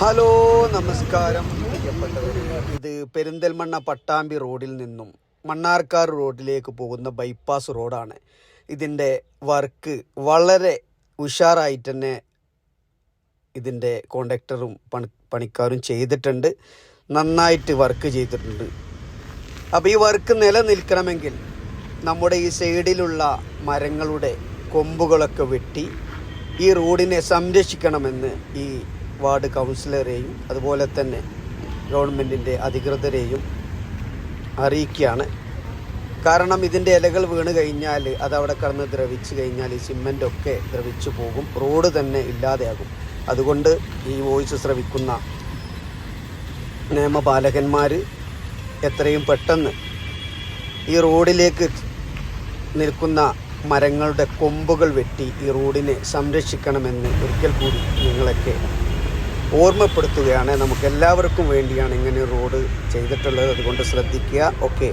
Hello നമസ്കാരം ഇത് പെരിന്തൽമണ്ണ പട്ടാമ്പി റോഡിൽ നിന്നും മണ്ണാർക്കാട് റോഡിലേക്ക് പോകുന്ന ബൈപ്പാസ് റോഡാണ്. ഇതിന്റെ വർക്ക് വളരെ ഉഷാറായിട്ട് തന്നെ ഇതിന്റെ കോൺട്രാക്ടറും പണി പണിക്കാരും ചെയ്തിട്ടുണ്ട്. നന്നായിട്ട് വർക്ക് ചെയ്തിട്ടുണ്ട്. അപ്പോൾ ഈ വർക്ക് നിലനിൽക്കണമെങ്കിൽ നമ്മുടെ ഈ സൈഡിലുള്ള മരങ്ങളുടെ കൊമ്പുകളൊക്കെ വെട്ടി ഈ റോഡിനെ സംരക്ഷിക്കണമെന്ന് ഈ വാർഡ് കൗൺസിലറെയും അതുപോലെ തന്നെ ഗവൺമെന്റിന്റെ അധികൃതരെയും അറിയിക്കുകയാണ്. കാരണം ഇതിന്റെ ഇലകൾ വീണ് കഴിഞ്ഞാൽ അത് അവിടെ കടന്ന് ദ്രവിച്ചു കഴിഞ്ഞാൽ ഈ സിമെന്റൊക്കെ ദ്രവിച്ചു പോകും. റോഡ് തന്നെ ഇല്ലാതെയാകും. അതുകൊണ്ട് ഈ വോയിസ് ശ്രവിക്കുന്ന നിയമപാലകന്മാർ എത്രയും പെട്ടെന്ന് ഈ റോഡിലേക്ക് നിൽക്കുന്ന മരങ്ങളുടെ കൊമ്പുകൾ വെട്ടി ഈ റോഡിനെ സംരക്ഷിക്കണമെന്ന് ഒരിക്കൽ കൂടി നിങ്ങളൊക്കെ ഓർമ്മപ്പെടുത്തുകയാണ്. നമുക്ക് എല്ലാവർക്കും വേണ്ടിയാണ് ഇങ്ങനെ റോഡ് ചെയ്തിട്ടുള്ളത്. അതുകൊണ്ട് ശ്രദ്ധിക്കുക. ഓക്കെ